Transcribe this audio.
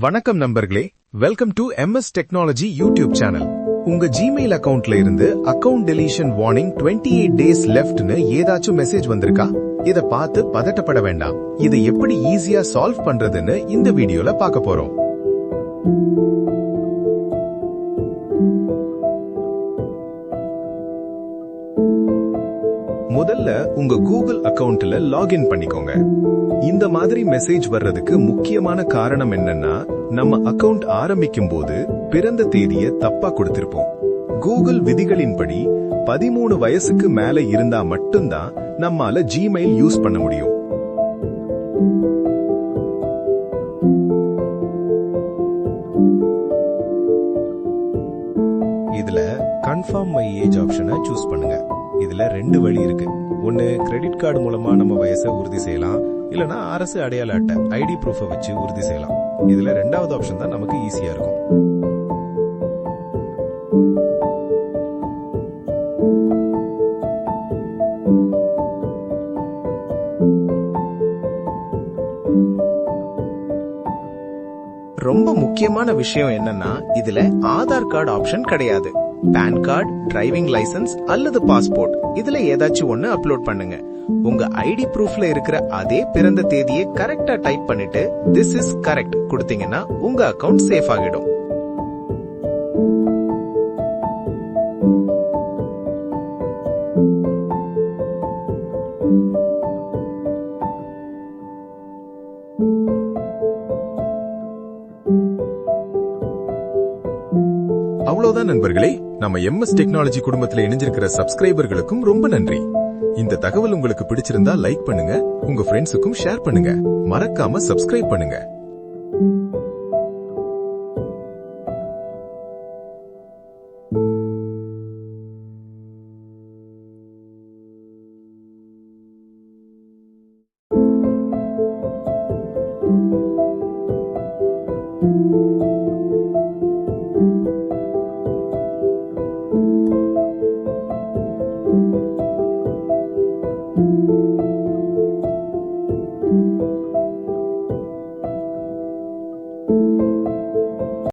வணக்கம் நண்பர்களே. Welcome to MS technology YouTube channel உங்க ஜிமெயில் அக்கவுண்ட்ல இருந்து account deletion warning 28 eight days லெஃப்ட்னு ஏதாச்சும் மெசேஜ் வந்திருக்கா? இத பார்த்து பதட்டப்பட வேண்டாம். இதை எப்படி ஈஸியா சால்வ் பண்றதுன்னு இந்த வீடியோல பார்க்க போறோம். முதல்ல உங்க கூகுள் அக்கவுண்ட்ல லாகின் பண்ணிக்கோங்க. இந்த மாதிரி மெசேஜ் வர்றதுக்கு முக்கியமான காரணம் என்னன்னா நம்ம அக்கவுண்ட் ஆரம்பிக்கும் போது பிறந்த தேதியை தப்பா கொடுத்திருப்போம். கூகுள் விதிகளின்படி பதிமூணு வயசுக்கு மேல இருந்தா மட்டும்தான் நம்மால ஜிமெயில் யூஸ் பண்ண முடியும். இதுல கன்ஃபார்ம் மை ஏஜ் ஆப்ஷனை சூஸ் பண்ணுங்க. இதுல ரெண்டு வழி இருக்கு. ஒன்னு கிரெடிட் கார்டு மூலமா நம்ம வயசை உறுதி செய்யலாம். இல்லனா அரசு அடையாள அட்டை ஐடி ப்ரூஃபை வச்சு உறுதி செய்யலாம். இதுல ரெண்டாவது ஆப்ஷன் தான் நமக்கு ஈஸியா இருக்கும். ரொம்ப முக்கியமான விஷயம் என்னன்னா இதுல ஆதார் கார்டு ஆப்ஷன் கிடையாது. பான் கார்டு டிரைவிங் லைசன்ஸ் அல்லது பாஸ்போர்ட் இதுல ஏதாச்சும் ஒன்னு அப்லோட் பண்ணுங்க. உங்க ஐடி ப்ரூஃப்ல இருக்கிற அதே பிறந்த தேதியை கரெக்டா டைப் பண்ணிட்டு திஸ் இஸ் கரெக்ட் கொடுத்தீங்கன்னா உங்க அக்கவுண்ட் சேஃப் ஆகிடும். அவ்வளவுதான் நண்பர்களே. நம்ம எம்எஸ் டெக்னாலஜி குடும்பத்துல இணைஞ்சிருக்கிற சப்ஸ்கிரைபர்களுக்கும் ரொம்ப நன்றி. இந்த தகவல் உங்களுக்கு பிடிச்சிருந்தா லைக் பண்ணுங்க உங்க ஃப்ரெண்ட்ஸுக்கும் ஷேர் பண்ணுங்க. மறக்காம சப்ஸ்கிரைப் பண்ணுங்க.